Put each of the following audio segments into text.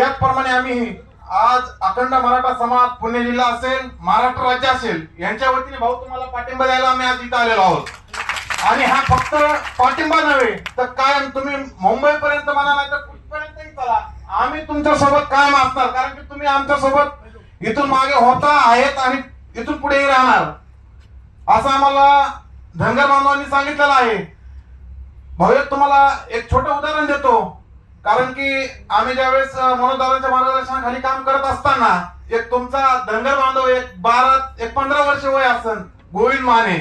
त्याचप्रमाणे आम्ही आज अखंड मराठा समाज पुणे जिल्हा असेल महाराष्ट्र राज्य असेल यांच्या वतीने भाऊ तुम्हाला पाठिंबा द्यायला आम्ही आज इथं आलेलो आहोत. आणि हा फक्त पाठिंबा नव्हे तर कायम तुम्ही मुंबई पर्यंत म्हणा नाही तर कुठपर्यंतही चला. आम्ही तुमच्यासोबत कायम असणार कारण की तुम्ही आमच्यासोबत इथून मागे होता आहेत आणि इथून पुढेही राहणार. असं आम्हाला धनगर बांधवांनी सांगितलेलं आहे. भव्य तुम्हाला एक छोटं उदाहरण देतो. कारण की आम्ही ज्यावेळेस अं, मार्गदर्शनाखाली काम करत असताना एक तुमचा धनगर बांधव एक बारा एक पंधरा वर्ष वय असन गोविंद माने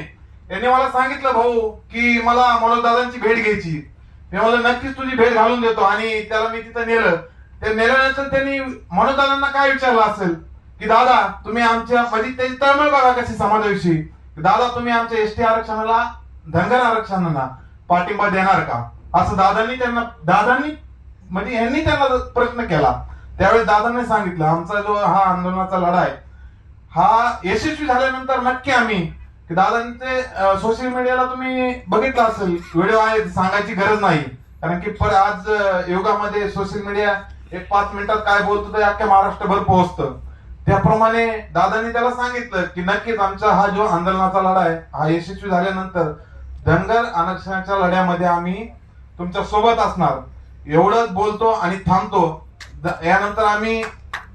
यांनी मला सांगितलं भाऊ की मला मनोदादांची भेट घ्यायची मी मला नक्कीच तुझी भेट घालून देतो. आणि त्याला मी तिथं नेलं. ते नेल्यानंतर त्यांनी मनोदादांना काय विचारलं असेल? की दादा तुम्ही आमच्या म्हणजे त्यांची तळमळ बघा कशी समाजाविषयी. दादा तुम्ही आमच्या एसटी आरक्षणाला धनगर आरक्षणाला पाठिंबा देणार का? असं दादांनी त्यांना दादांनी म्हणजे यांनी त्याला प्रश्न केला. त्यावेळेस दादांनी सांगितलं आमचा जो हा आंदोलनाचा लढा आहे हा यशस्वी झाल्यानंतर नक्की आम्ही दादांचे सोशल मीडियाला तुम्ही बघितलं असेल व्हिडिओ आहे सांगायची गरज नाही. कारण की पर आज योगामध्ये सोशल मीडिया एक पाच मिनिटात काय बोलतो ते अख्ख्या महाराष्ट्रभर पोहोचतं. त्याप्रमाणे दादांनी त्याला सांगितलं की नक्कीच आमचा हा जो आंदोलनाचा लढा आहे हा यशस्वी झाल्यानंतर धनगर आरक्षणाच्या लढ्यामध्ये आम्ही तुमच्यासोबत असणार. एवढंच बोलतो आणि थांबतो. यानंतर आम्ही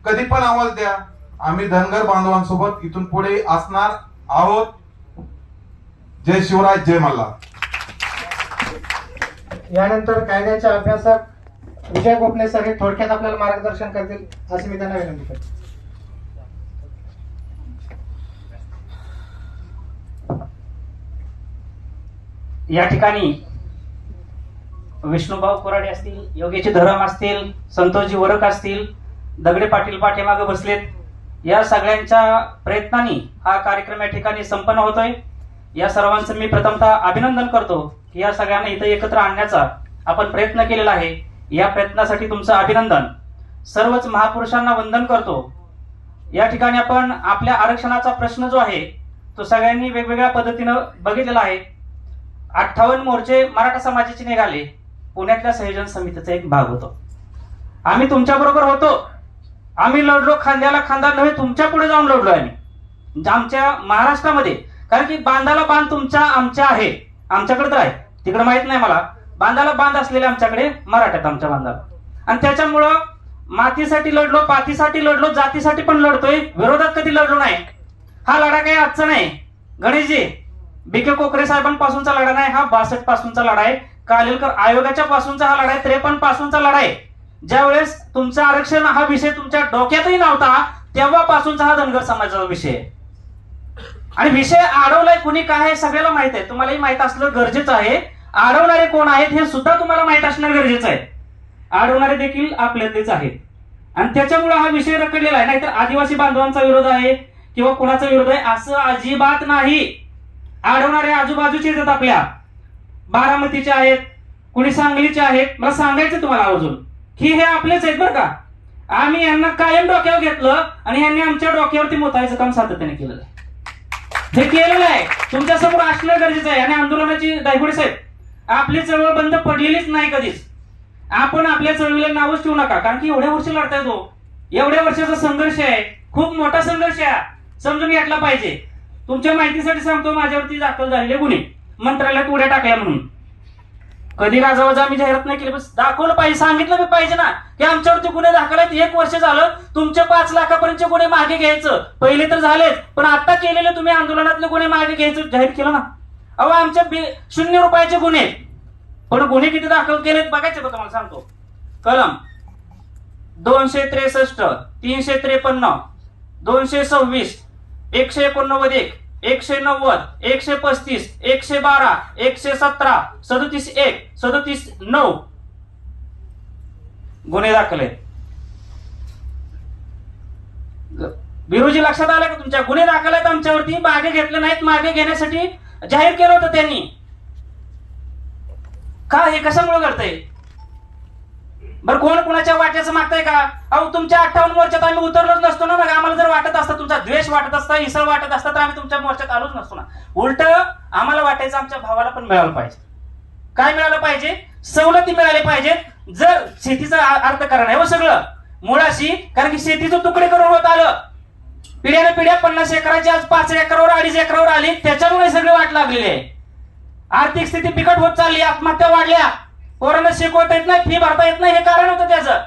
कधी पण आवाज द्या. आम्ही धनगर बांधवांसोबत इथून पुढे असणार आहोत. जय शिवराय जय मल्हार. यानंतर कायद्याच्या अभ्यासक विजय गोखले सर हे थोडक्यात आपल्याला मार्गदर्शन करतील अशी मी त्यांना विनंती करतो. या ठिकाणी विष्णुभाऊ कोराडे असतील योगेचे धरम असतील संतोषजी वरक असतील दगडे पाटील पाठीमागे बसलेत या सगळ्यांच्या प्रयत्नांनी हा कार्यक्रम या ठिकाणी संपन्न होतोय. या सर्वांचं मी प्रथमतः अभिनंदन करतो की या सगळ्यांना इथं एकत्र आणण्याचा आपण प्रयत्न केलेला आहे. या प्रयत्नासाठी तुमचं अभिनंदन. सर्वच महापुरुषांना वंदन करतो. या ठिकाणी आपण आपल्या आरक्षणाचा प्रश्न जो आहे तो सगळ्यांनी वेगवेगळ्या पद्धतीनं बघितलेला आहे. अठ्ठावन्न मोर्चे मराठा समाजाचे निघाले. पुण्यातल्या संयोजन समितीचा एक भाग होतो. आम्ही तुमच्या बरोबर होतो. आम्ही लढलो खांद्याला खांदा नव्हे तुमच्यापुढे जाऊन लढलो आम्ही. म्हणजे आमच्या महाराष्ट्रामध्ये कारण की बांधाला बांध तुमच्या आमच्या आहे. आमच्याकडे तर आहे. तिकडे माहीत नाही मला. बांधाला बांध असलेले आमच्याकडे मराठ्यात आमच्या बांधाला. आणि त्याच्यामुळं मातीसाठी लढलो पातीसाठी लढलो जातीसाठी पण लढतोय. विरोधात कधी लढलो नाही. हा लढा काही आजचा नाही. गणेशजी बी के कोकरे साहेबांपासूनचा लढा नाही. हा बासष्ट पासूनचा लढा आहे. कालेलकर आयोगाच्या पासूनचा हा लढाई त्रेपन्न पासूनचा लढाई. ज्यावेळेस तुमचं आरक्षण हा विषय तुमच्या डोक्यातही नव्हता तेव्हापासूनचा हा धनगर समाजाचा विषय. आणि विषय अडवलाय कुणी काय आहे सगळ्याला माहीत आहे. तुम्हालाही माहीत असलं गरजेचं आहे. अडवणारे कोण आहेत हे सुद्धा तुम्हाला माहीत असणं गरजेचं आहे. अडवणारे देखील आपल्यातलेच आहेत. आणि त्याच्यामुळे हा विषय रखडलेला आहे. नाहीतर आदिवासी बांधवांचा विरोध आहे किंवा कुणाचा विरोध आहे असं अजिबात नाही. अडवणारे आजूबाजूचे येतात आपल्या. बारामतीचे आहेत कुणी सांगलीचे आहेत मला सांगायचं तुम्हाला अजून. की हे आपलेच आहेत बरं का. आम्ही यांना कायम डोक्यावर घेतलं आणि यांनी आमच्या डोक्यावरती मोतायचं काम सातत्याने केलेलं आहे. हे केलेलं आहे. तुमच्यासमोर असणं गरजेचं आहे. आणि आंदोलनाची दायगुडी साहेब आपली चळवळ बंद पडलेलीच नाही कधीच. आपण आपल्या चळवळीला नावच ठेवू नका. कारण की एवढ्या वर्ष लढताय तो. एवढ्या वर्षाचा संघर्ष आहे. खूप मोठा संघर्ष आहे. समजून घेतला पाहिजे. तुमच्या माहितीसाठी सांगतो माझ्यावरती दाखल झालेले गुन्हे. मंत्रालयात उड्या टाकल्या म्हणून. कधी राजावजा आम्ही जाहिरात नाही केली बस दाखवलं पाहिजे सांगितलं बी पाहिजे ना. की आमच्यावरती गुन्हे दाखल आहेत एक वर्ष झालं तुमचे पाच लाखापर्यंतचे गुन्हे मागे घ्यायचं. पहिले तर झालेच पण आता केलेले तुम्ही आंदोलनातले गुन्हे मागे घ्यायचं जाहीर केलं ना. अहो आमच्या शून्य रुपयाचे गुन्हे पण गुन्हे किती दाखल केलेत बघायचे बघा तुम्हाला सांगतो. कलम दोनशे त्रेसष्ट तीनशे त्रेपन्न दोनशे सव्वीस एकशे एकोणनव्वद एक एकशे नव्वद एकशे पस्तीस एकशे बारा एकशे सतरा सदोतीस एक सदोतीस नऊ. गुन्हे दाखल. आहेत बिरोजी लक्षात आलं का तुमच्या? गुन्हे दाखल आहेत आमच्यावरती मागे घेतले नाहीत मागे घेण्यासाठी जाहीर केलं होतं त्यांनी. का हे कशामुळे घडतंय? बरं कोण कोणाच्या वाट्याचं मागताय का? अहो तुमच्या अठ्ठावन्न वर्षात आम्ही उतरलोच नसतो ना मग आम्हाला जर वाटत असतं तुमचा द्वेष वाटत असता इसळ वाटत असता तर आम्ही तुमच्या मोर्चात आलोच नसतो ना. उलट आम्हाला वाटायचं आमच्या भावाला पण मिळालं पाहिजे. काय मिळालं पाहिजे? सवलती मिळाली पाहिजेत. जर शेतीचा अर्थ अर्थकारण आहे हो सगळं. मुळाशी कारण की शेतीचं तुकडे करून होत आलं. पिढ्याने पिढ्या पन्नास एकराची आज पाच एकरावर अडीच एकरावर आली. त्याच्यामुळे सगळे वाट लागलेली आहे. आर्थिक स्थिती बिकट होत चालली आत्महत्या वाढल्या. पोरांना शिकवता येत नाही फी भरता येत नाही हे कारण होतं त्याचं.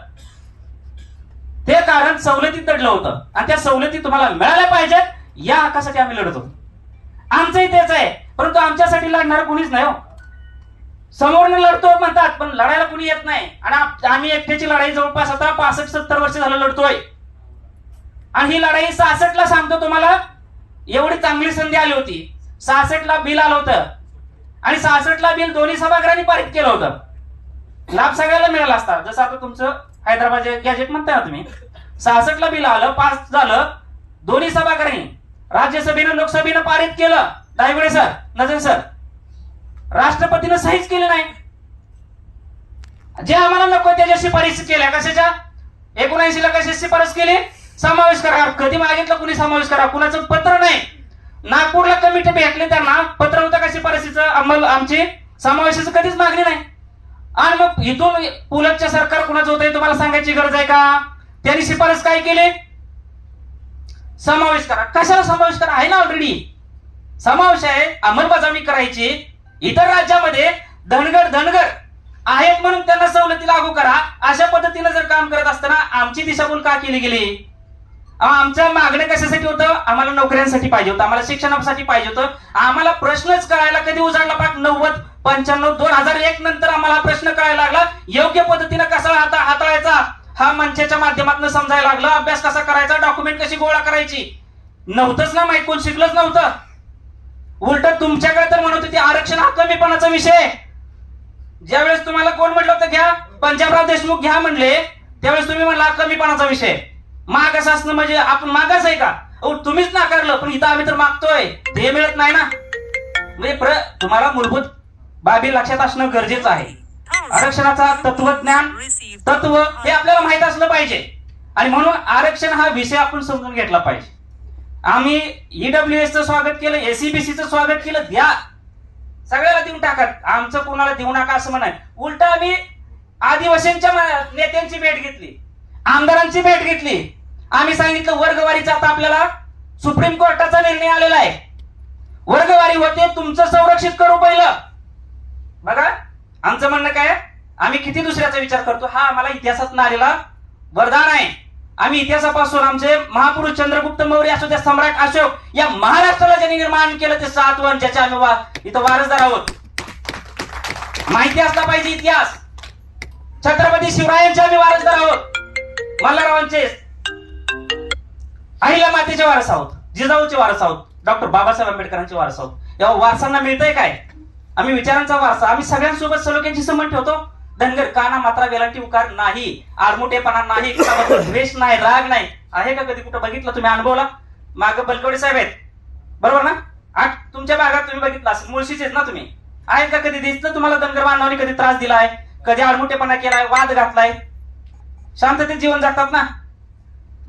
ते कारण सवलतीत दडलं होतं. आणि त्या सवलती तुम्हाला मिळाल्या पाहिजेत या हक्कासाठी आम्ही लढतो. आमचंही तेच आहे परंतु आमच्यासाठी लढणार कुणीच नाही हो. समोरनं लढतो म्हणतात पण लढायला कुणी येत नाही. आणि आम्ही एकट्याची लढाई जवळपास आता पासष्ट सत्तर वर्ष झालं लढतोय. आणि ही लढाई सहासष्टला सांगतो तुम्हाला एवढी चांगली संधी आली होती. सहासष्टला बिल आलं होतं. आणि सहासष्टला बिल दोन्ही सभागृहांनी पारित केलं होतं. लाभ सगळ्याला मिळाला असता. जसं आता तुमचं हैदराबाद गॅजेट म्हणताय ना तुम्ही. सहासष्ट ला बिल आलं पास झालं दोन्ही सभागृहांनी राज्यसभेनं लोकसभेनं पारित केलं. दायगुडे सर नजर सर राष्ट्रपतीनं सहीच केली नाही. जे आम्हाला नको त्याच्या शिफारस केल्या. कशाच्या? एकोणऐंशी ला कशी शिफारस केली? समावेश करा. कधी मागितलं कुणी समावेश करा? कुणाचं पत्र नाही. नागपूरला कमिटी भेटले त्यांना. पत्र होतं का शिफारसीचं अंमल आमची समावेशाचं कधीच मागणी नाही. आणि मग इथून पुलटच्या सरकार कुणाचं होतं तुम्हाला सांगायची गरज आहे का? त्यांनी शिफारस काय केली? समावेश करा. कशाला समावेश करा? आहे ना ऑलरेडी समावेश आहे अंमलबजावणी करायची. इतर राज्यामध्ये धनगर धनगर आहेत म्हणून त्यांना सवलती लागू करा. अशा पद्धतीनं जर काम करत असताना आमची दिशाभूल का केली गेली? अहो, आमचं मागणं कशासाठी होतं? आम्हाला नोकऱ्यांसाठी पाहिजे होतं. आम्हाला शिक्षणासाठी पाहिजे होतं. आम्हाला प्रश्नच कळायला कधी उजाडला पाक? नव्वद पंच्याण्णव दोन हजार एक नंतर आम्हाला प्रश्न कळायला लागला. योग्य पद्धतीनं कसा हाता हाताळायचा हा मंचाच्या माध्यमातून समजायला लागला. अभ्यास कसा करायचा डॉक्युमेंट कशी गोळा करायची? नव्हतंच ना माहीत कोण शिकलंच नव्हतं. उलट तुमच्याकडे तर म्हणत होती आरक्षण हा कमीपणाचा विषय. ज्यावेळेस तुम्हाला कोण म्हटलं होतं घ्या. पंजाबराव देशमुख घ्या म्हणले त्यावेळेस तुम्ही म्हणला कमीपणाचा विषय. मागास असणं म्हणजे आपण मागास आहे का? अहो तुम्हीच नाकारलं पण इथं आम्ही तर मागतोय. ते मिळत नाही ना. म्हणजे प्र तुम्हाला मूलभूत बाबी लक्षात असणं गरजेचं आहे. आरक्षणाचा तत्वज्ञान तत्व हे आपल्याला माहीत असलं पाहिजे. आणि म्हणून आरक्षण हा विषय आपण समजून घेतला पाहिजे. आम्ही ईडब्ल्यू च स्वागत केलं एसीबीसीचं स्वागत केलं द्या. सगळ्याला देऊन टाकत आमचं कोणाला देऊ नका असं म्हणाय. उलट आम्ही आदिवासींच्या नेत्यांची भेट घेतली. आमदारांची भेट घेतली. आम्ही सांगितलं वर्गवारीचा आता आपल्याला सुप्रीम कोर्टाचा निर्णय आलेला आहे. वर्गवारी होते तुमचं संरक्षित करू पहिलं. बघा आमचं म्हणणं काय? आम्ही किती दुसऱ्याचा विचार करतो? हा आम्हाला इतिहासात आलेला वरदान आहे. आम्ही इतिहासापासून आमचे महापुरुष चंद्रगुप्त मौर्य असो त्या सम्राट अशोक या महाराष्ट्राला ज्यांनी निर्माण केलं ते सात वन आम्ही वा- इथं वारसदार आहोत. माहिती असला पाहिजे इतिहास. छत्रपती शिवरायांचे आम्ही वारसदार आहोत. मल्हाररावांचे. अहिल्या मातेचे वारस आहोत. जिजाऊचे वारस आहोत. डॉक्टर बाबासाहेब आंबेडकरांचे वारस आहोत. या वारसांना मिळतंय काय? आम्ही विचारांचा वारसा आम्ही सगळ्यांसोबत सलोख्यांची संबंध ठेवतो. धनगर काना मात्रा वेलांटी उकार नाही आडमुठेपणा नाही द्वेष नाही राग नाही. आहे का कधी कुठं बघितलं तुम्ही अनुभवला? माग बलकवडे साहेब आहेत. बरोबर ना? आठ तुमच्या भागात तुम्ही बघितलं असेल मुळशीचेच ना तुम्ही? आहेत का कधी दिसतं तुम्हाला धनगर बांधवांनी कधी त्रास दिलाय? कधी आडमुठेपणा केलाय वाद घातलाय? शांततेत जीवन जातात ना?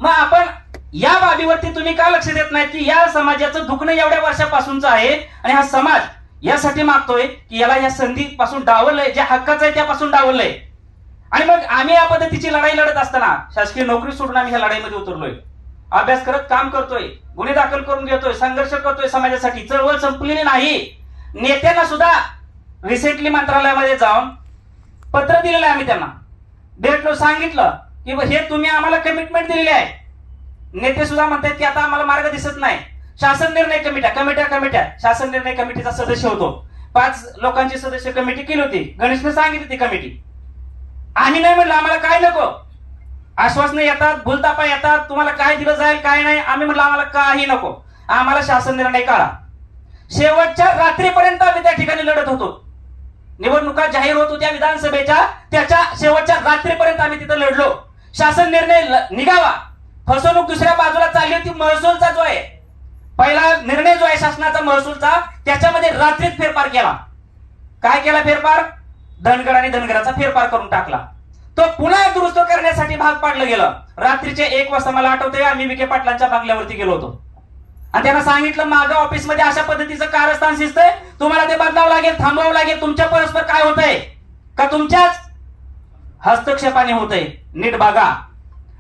मग आपण या बाबीवरती तुम्ही का लक्ष देत नाही की या समाजाचं दुखणं एवढ्या वर्षापासूनचं आहे आणि हा समाज यासाठी मागतोय की याला या संधीपासून डावलंय ज्या हक्काचं आहे त्यापासून डावललंय आणि मग आम्ही या पद्धतीची लढाई लढत असताना शासकीय नोकरी सोडून आम्ही ह्या लढाईमध्ये उतरलोय. अभ्यास करत काम करतोय गुन्हे दाखल करून घेतोय संघर्ष करतोय समाजासाठी. चळवळ संपलेली नाही. नेत्यांना सुद्धा रिसेंटली मंत्रालयामध्ये जाऊन पत्र दिलेलं आहे आम्ही त्यांना. भेटलो सांगितलं की हे तुम्ही आम्हाला कमिटमेंट दिलेली आहे. नेते सुद्धा म्हणतात की आता आम्हाला मार्ग दिसत नाही. शासन निर्णय कमिट्या कमिट्या कमिट्या. शासन निर्णय कमिटीचा सदस्य होतो. पाच लोकांची सदस्य कमिटी केली होती. गणेशने सांगितली ती कमिटी. आम्ही नाही म्हणलं आम्हाला काय नको? आश्वासनं येतात भूलतापा येतात तुम्हाला काय दिलं जाईल काय नाही आम्ही म्हणलं आम्हाला काही नको. आम्हाला शासन निर्णय काढा. शेवटच्या रात्रीपर्यंत आम्ही त्या ठिकाणी लढत होतो. निवडणुका जाहीर होत होत्या विधानसभेच्या त्याच्या शेवटच्या रात्रीपर्यंत आम्ही तिथं लढलो. शासन निर्णय निघावा. फसवणूक दुसऱ्या बाजूला चालली होती महसूलचा जो आहे पहिला निर्णय जो आहे शासनाचा महसूलचा त्याच्यामध्ये रात्रीत फेरफार केला. काय केला फेरफार? धनगड आणि धनगराचा फेरफार करून टाकला. तो पुन्हा दुरुस्त करण्यासाठी भाग पाडलं गेलं. रात्रीचे एक वाजता मला आठवतंय आम्ही विखे पाटलांच्या बंगल्यावरती गेलो होतो. आणि त्यांना सांगितलं माझं ऑफिसमध्ये अशा पद्धतीचं कारस्थान शिजतंय तुम्हाला ते बदलावं लागेल थांबवावं लागेल. तुमच्या परस्पर काय होतंय? का तुमच्याच हस्तक्षेपाने होतंय? नीट बघा.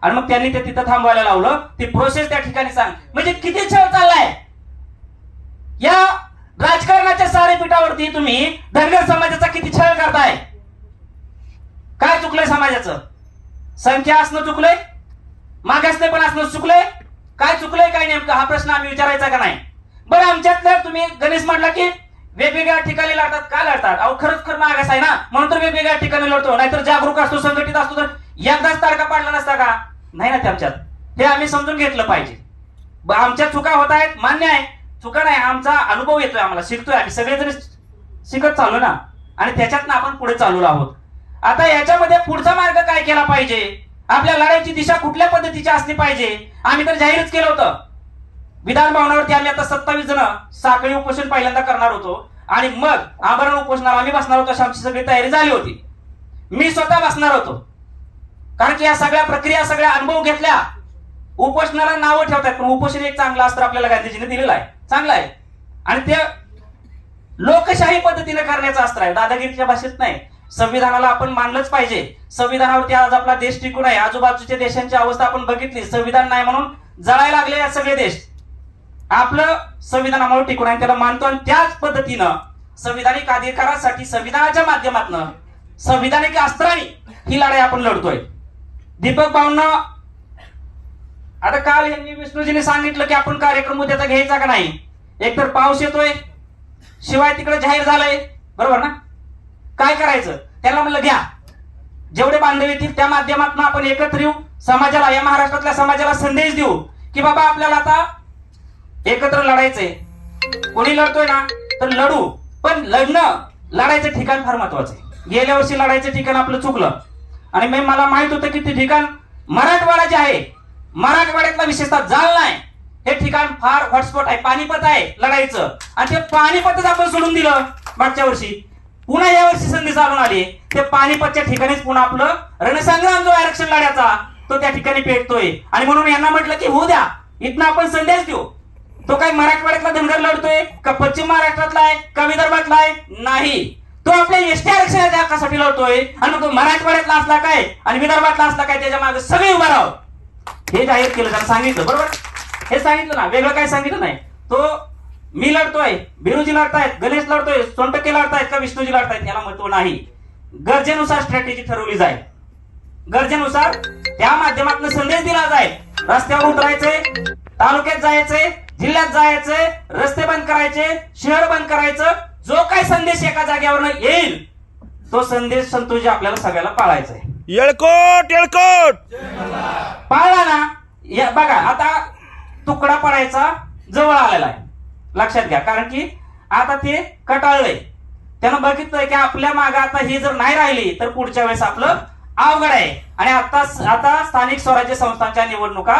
आणि मग त्यांनी ते तिथं थांबवायला लावलं. ती प्रोसेस त्या ठिकाणी सांग. म्हणजे किती छळ चाललाय? या राजकारणाच्या सारे पिठावरती तुम्ही धनगर समाजाचा किती छळ करताय? काय चुकलंय समाजाचं? संख्या असणं चुकलंय? मागासले पण असणं चुकलंय? काय चुकलंय काय नेमकं? हा प्रश्न आम्ही विचारायचा का नाही? बरं आमच्यातलं तुम्ही गणेश म्हटला की वेगवेगळ्या ठिकाणी लढतात. का लढतात? अहो खरंच खरं मागास आहे ना? म्हणून तर वेगवेगळ्या ठिकाणी लढतो. नाहीतर जागरूक असतो संघटित असतो. तर एकदाच तारखा पाडला नसता का? नाही ना त्यांच्यात हे आम्ही समजून घेतलं पाहिजे. आमच्या चुका होत आहेत मान्य आहे. चुका नाही आमचा अनुभव येतोय आम्हाला शिकतोय आम्ही. सगळेजण शिकत चाललो ना. आणि त्याच्यातनं आपण पुढे चालू आहोत आता याच्यामध्ये पुढचा मार्ग काय केला पाहिजे? आपल्या लढाईची दिशा कुठल्या पद्धतीची असली पाहिजे? आम्ही तर जाहीरच केलं होतं. विधान भवनावरती आम्ही आता सत्तावीस जण साखळी उपोषण पहिल्यांदा करणार होतो. आणि मग आमरण उपोषणाला आम्ही बसणार होतो. अशी आमची सगळी तयारी झाली होती. मी स्वतः बसणार होतो. कारण की या सगळ्या प्रक्रिया सगळ्या अनुभव घेतल्या उपोषणाला नावं ठेवतात पण उपोषण एक चांगलं अस्त्र आपल्याला गांधीजीने दिलेलं आहे. चांगलं आहे. आणि ते लोकशाही पद्धतीने करण्याचं अस्त्र आहे. दादागिरीच्या भाषेत नाही. संविधानाला आपण मानलंच पाहिजे. संविधानावरती आज आपला देश टिकून आहे. आजूबाजूच्या देशांची अवस्था आपण बघितली. संविधान नाही म्हणून जळायला लागले या सगळे देश. आपलं संविधानामुळे टिकून आहे. त्याला मानतो आणि त्याच पद्धतीनं संविधानिक अधिकारासाठी संविधानाच्या माध्यमातून संविधानिक अस्त्राने ही लढाई आपण लढतोय. दीपक भाऊंना आता काल यांनी विष्णूजीने सांगितलं की आपण कार्यक्रम उद्याचा घ्यायचा का नाही? एकतर पाऊस येतोय शिवाय तिकडे जाहीर झालंय. बरोबर ना? काय करायचं? त्याला म्हणलं घ्या. जेवढे बांधव येतील त्या माध्यमातून आपण एकत्र येऊ. समाजाला या महाराष्ट्रातल्या समाजाला संदेश देऊ की बाबा आपल्याला आता एकत्र लढायचंय. कोणी लढतोय ना तर लढू. पण लढणं लढायचं ठिकाण फार महत्वाचं आहे. गेल्या वर्षी लढायचं ठिकाण आपलं चुकलं. आणि मी मला माहीत होतं की ते ठिकाण मराठवाडा जे आहे. मराठवाड्यातला विशेषतः जालना आहे हे ठिकाण फार हॉटस्पॉट आहे. पानिपत आहे लढाईचं. आणि ते पानिपतच आपण सोडून दिलं मागच्या वर्षी. पुन्हा या वर्षी संधी चालून आली. ते पानिपतच्या ठिकाणीच पुन्हा आपलं रणसंग्राम जो आरक्षण लढ्याचा तो त्या ठिकाणी पेटतोय. आणि म्हणून यांना म्हटलं की हो द्या. इथनं आपण संदेश देऊ. तो काय मराठवाड्यातला धनगर लढतोय? का पश्चिम महाराष्ट्रातला आहे? का विदर्भातला आहे? नाही. तो आपल्या एसटी आरक्षणाच्या हक्कासाठी लढतोय आणि मग तो मराठवाड्यातला असला काय आणि विदर्भातला असला काय त्याच्यामागे सगळे उभा राहू हे जाहीर केलं त्यानं सांगितलं बरोबर? हे सांगितलं ना वेगळं काय सांगितलं नाही. तो मी लढतोय बिरुजी लढतायत गणेश लढतोय सोनटक्के लढतायत का विष्णूजी लढतायत याला महत्त्व नाही. गरजेनुसार स्ट्रॅटेजी ठरवली जाईल. गरजेनुसार त्या माध्यमातून संदेश दिला जाईल. रस्त्यावर उतरायचे तालुक्यात जायचे जिल्ह्यात जायचे रस्ते बंद करायचे शहर बंद करायचं जो काय संदेश एका जागेवर येईल तो संदेश संतोषी आपल्याला सगळ्याला पाळायचा आहे. येळकोट येळकोट! पाळला ना या बघा आता तुकडा पडायचा जवळ आलेला आहे. लक्षात घ्या कारण की आता ते कटाळलंय. त्यानं बघितलंय की आपल्या मागे आता ही जर नाही राहिली तर पुढच्या वेळेस आपलं अवघड आहे. आणि आता आता स्थानिक स्वराज्य संस्थांच्या निवडणुका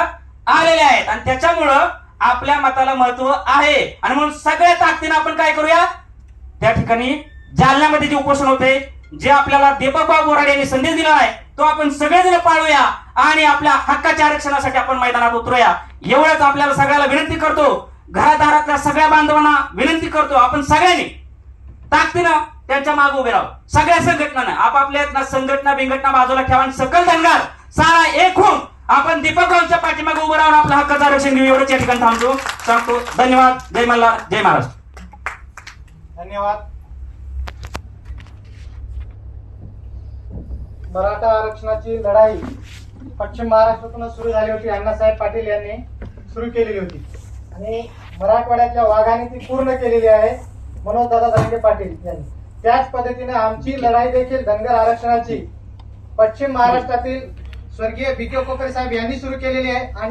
आलेल्या आहेत. आणि त्याच्यामुळं आपल्या मताला महत्त्व आहे. आणि म्हणून सगळ्या ताकदीनं आपण काय करूया? त्या ठिकाणी जालन्यामध्ये जे उपोषण होते जे आपल्याला दीपकबाब बोराडे यांनी संदेश दिला आहे तो आपण सगळेजण पाळूया आणि आपल्या हक्काच्या आरक्षणासाठी आपण मैदानात उतरूया. एवढंच आपल्याला सगळ्याला विनंती करतो. घरादारातल्या सगळ्या बांधवांना विनंती करतो. आपण सगळ्यांनी ताकदीनं त्यांच्या मागे उभे राहू सगळ्या संघटनानं आपापल्या संघटना बिंघटना बाजूला ठेवा आणि सकल धनगार सारा एक होऊन आपण दीपकरावच्या पाठीमागे उभं राहून आपला हक्काचं आरक्षण घेऊ. एवढंच या ठिकाणी थांबतो. सांगतो. धन्यवाद. जय मल्हार. जय महाराष्ट्र. धन्यवाद. मराठा आरक्षणाची लढाई पश्चिम महाराष्ट्रातून सुरू झाली होती. अण्णासाहेब पाटील यांनी सुरू केलेली होती. आणि मराठवाड्याच्या वाघाने ती पूर्ण केलेली आहे. मनोज दादा धनगे पाटील यांनी. त्याच पद्धतीने आमची लढाई देखील धनगर आरक्षणाची पश्चिम महाराष्ट्रातील स्वर्गीय बी के कोकरे साहेब यांनी सुरू केलेली आहे. आणि